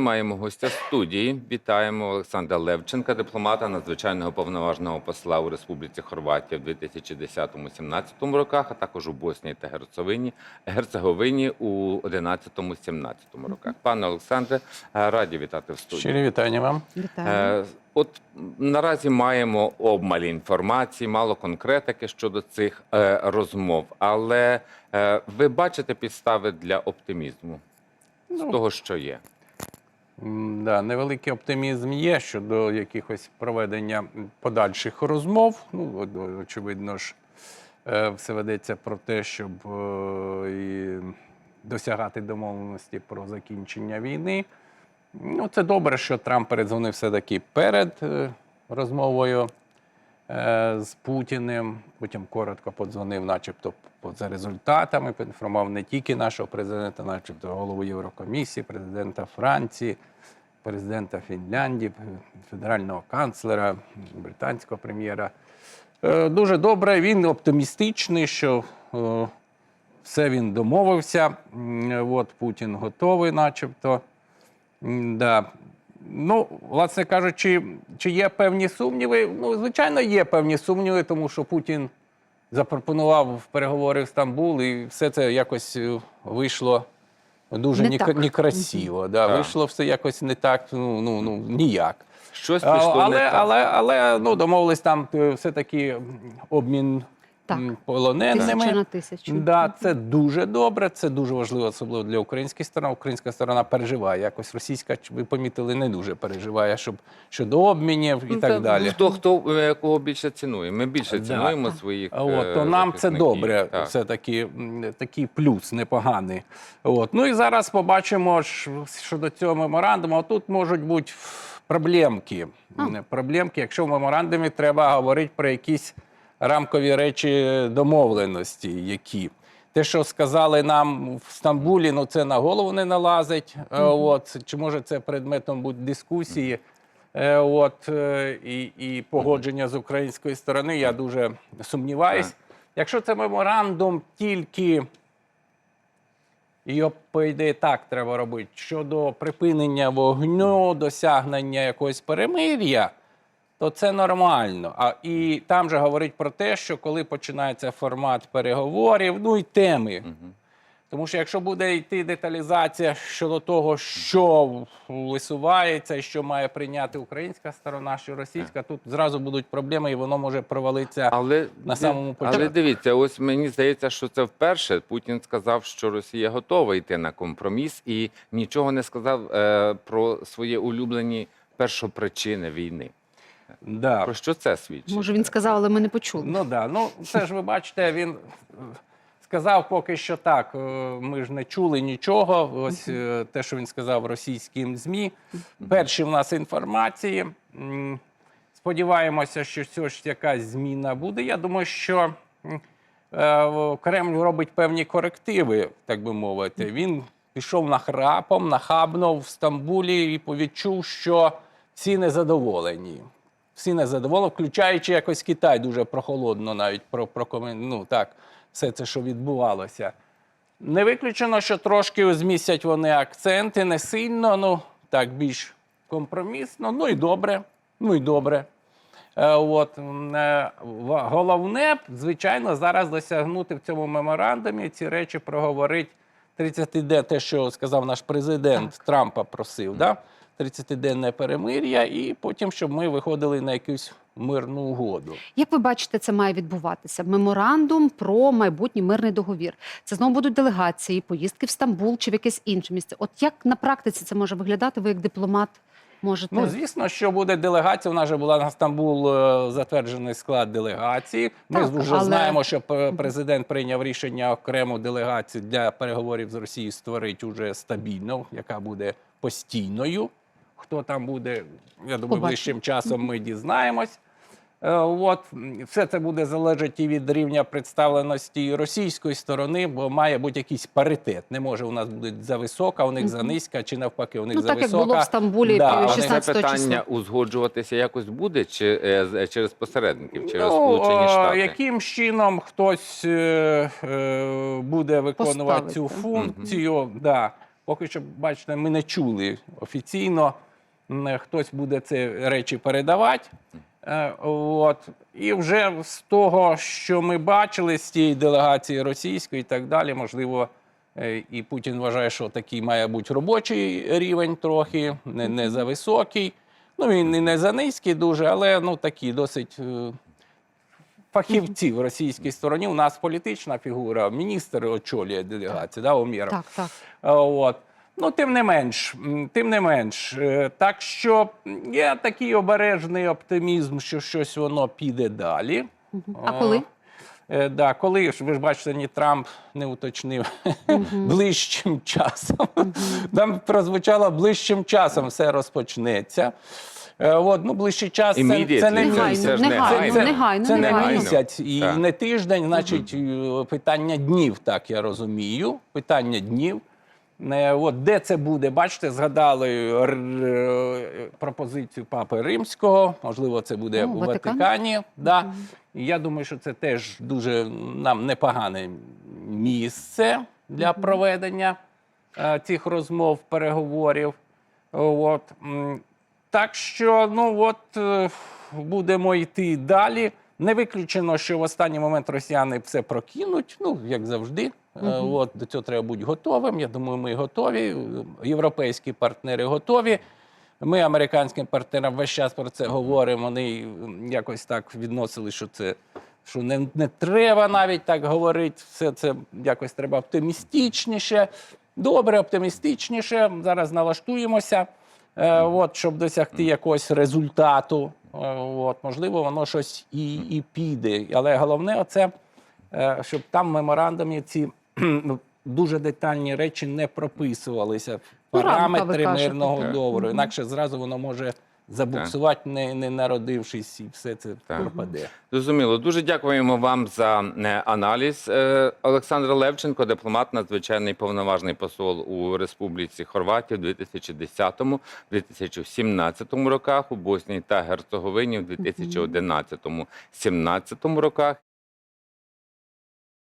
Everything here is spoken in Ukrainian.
Маємо гостя студії. Вітаємо Олександра Левченка, дипломата надзвичайного повноважного посла у Республіці Хорватія в 2010-17 роках, а також у Боснії та Герцеговині, Герцеговині у 11-17 роках. Пане Олександре, е, раді вітати в студії. Щирі вітання вам. Вітаю. Е, От наразі маємо обмаль інформації, мало конкретики щодо цих е, розмов. Але ви бачите підстави для оптимізму з Ну, того, що є. Да, невеликий оптимізм є щодо якихось проведення подальших розмов. Ну, очевидно ж, е, все ведеться про те, щоб е, і досягати домовленості про закінчення війни. Ну, це добре, що Трамп передзвонив все-таки перед е, розмовою з Путіним. Потім коротко подзвонив, начебто, за результатами, поінформував не тільки нашого президента, начебто голову Єврокомісії, президента Франції, президента Фінляндії, федерального канцлера, британського прем'єра. Е, Дуже добре. Він оптимістичний, що е, все він домовився. От Путін готовий, начебто. Да. Ну, власне кажучи, чи є певні сумніви? Ну, звичайно, є певні сумніви, тому що Путін запропонував переговори в Стамбул, і все це якось е, вийшло дуже Не некрасиво. Да. Так. Вийшло все якось не так, ну, ну, ну ніяк. Щось пішло але, не так. але, але ну, домовились там е, все-таки обмін Так. полоненими. Тисяча на тисячу. Да, це дуже добре, це дуже важливо, особливо для української сторони. Українська сторона переживає. Якось російська, ви помітили, не дуже переживає, щоб щодо обмінів і Ну, так далі. Хто хто е, кого більше цінує? Ми більше Да. цінуємо своїх. От, е, то нам це добре, Так. все таки м, такий плюс непоганий. От. Ну і зараз побачимо ж щодо цього меморандуму. Тут можуть бути проблемки. М, Проблемки, якщо в меморандумі треба говорити про якісь рамкові речі домовленості, які. Те, що сказали нам в Стамбулі, ну це на голову не налазить. Е, От, чи може це предметом бути дискусії? Е, От, е, і, і погодження з української сторони, я дуже сумніваюсь. Якщо це меморандум тільки його, по ідеї, так треба робити щодо припинення вогню, досягнення якогось перемир'я, то це нормально. А і там же говорить про те, що коли починається формат переговорів, ну і теми. Тому що якщо буде йти деталізація щодо того, що висувається і що має прийняти українська сторона, що російська, тут зразу будуть проблеми, і воно може провалитися. Але, На самому але дивіться, ось мені здається, що це вперше. Путін сказав, що Росія готова йти на компроміс і нічого не сказав е, про свої улюблені першопричини війни. Да. Про що це свідчить? Може, він сказав, але ми не почули. Ну да, ну це ж ви бачите, він сказав поки що так. е, Ми ж не чули нічого. Ось е, те, що він сказав російським ЗМІ. Перші в нас інформації. Сподіваємося, що все ж якась зміна буде. Я думаю, що е, Кремль робить певні корективи, так би мовити. Він пішов нахрапом, нахабно в Стамбулі і відчув, що всі незадоволені. Всі незадоволені, включаючи якось Китай дуже прохолодно навіть про, про ну, так, все це, що відбувалося. Не виключено, що трошки змістять вони акценти, не сильно, ну так більш компромісно. Ну і добре. Ну і добре. Е, От е, головне, звичайно, зараз досягнути в цьому меморандумі ці речі проговорить 30 день, те, що сказав наш президент Трампа просив, да? 30-денне перемир'я, і потім, щоб ми виходили на якусь мирну угоду. Як ви бачите, це має відбуватися? Меморандум про майбутній мирний договір. Це знову будуть делегації, поїздки в Стамбул чи в якесь інше місце. От як на практиці це може виглядати? Ви як дипломат можете Ну, звісно, що буде делегація. У нас вже була на Стамбул е, затверджений склад делегації. Ми Так, вже але- знаємо, що президент прийняв рішення окрему делегацію для переговорів з Росією створити уже стабільно, яка буде постійною. Хто там буде, я думаю, ближчим часом ми дізнаємось. Е, От все це буде залежати і від рівня представленості російської сторони, бо має бути якийсь паритет. Не може у нас бути зависока, у них занизька, чи навпаки, у них ну так як було в Стамбулі Да, да, але Але це питання числа. узгоджуватися якось буде чи е, з- через посередників, через Ну, Сполучені Штати? Яким чином хтось е, е, буде виконувати Поставити. цю функцію? Да. Поки що, бачите, ми не чули офіційно. Хтось буде ці речі передавати. Е, От. І вже з того, що ми бачили з тієї делегації російської і так далі, можливо, е, і Путін вважає, що такий має бути робочий рівень трохи, не, не за високий. Ну, він і не за низький дуже, але ну, такий досить е, фахівці в російській стороні. У нас політична фігура, міністр очолює делегацію, да, Омєров. Так, так. От. Ну, тим не менш, тим не менш. е, Так що є такий обережний оптимізм, що щось воно піде далі. А коли? Е, да, коли ж ви ж бачите, ні Трамп не уточнив ближчим часом. Там прозвучало ближчим часом все розпочнеться. Е, От, ну, ближчий час це, це не Негайно, це негайно. негайно, це не місяць і Так. не тиждень, значить, е, питання днів, так я розумію. Питання днів. От де це буде, бачите, згадали р- е, пропозицію Папи Римського. Можливо, це буде О, у Ватикан? Ватикані. Да. І я думаю, що це теж дуже нам непогане місце для проведення е, цих розмов, переговорів. От. Так що, ну от е, будемо йти далі. Не виключено, що в останній момент росіяни все прокинуть, ну як завжди. Е, От до цього треба бути готовим. Я думаю, ми готові. Європейські партнери готові. Ми американським партнерам весь час про це говоримо. Вони якось так відносили, що це що не, не треба навіть так говорити. Все це якось треба оптимістичніше. Добре, оптимістичніше. Зараз налаштуємося, е, от, щоб досягти якогось результату. Е, От, можливо, воно щось і, і піде. Але головне, оце, е, щоб там в меморандумі ці дуже детальні речі не прописувалися. Ну, Параметри мирного договору. Інакше зразу воно може забуксувати, не, не народившись, і все це Так. пропаде. Зрозуміло. Дуже дякуємо вам за е, аналіз. Е, Олександр Левченко, дипломат, надзвичайний повноважний посол у Республіці Хорватія у 2010-2017 роках, у Боснії та Герцеговині у 2011-2017 роках.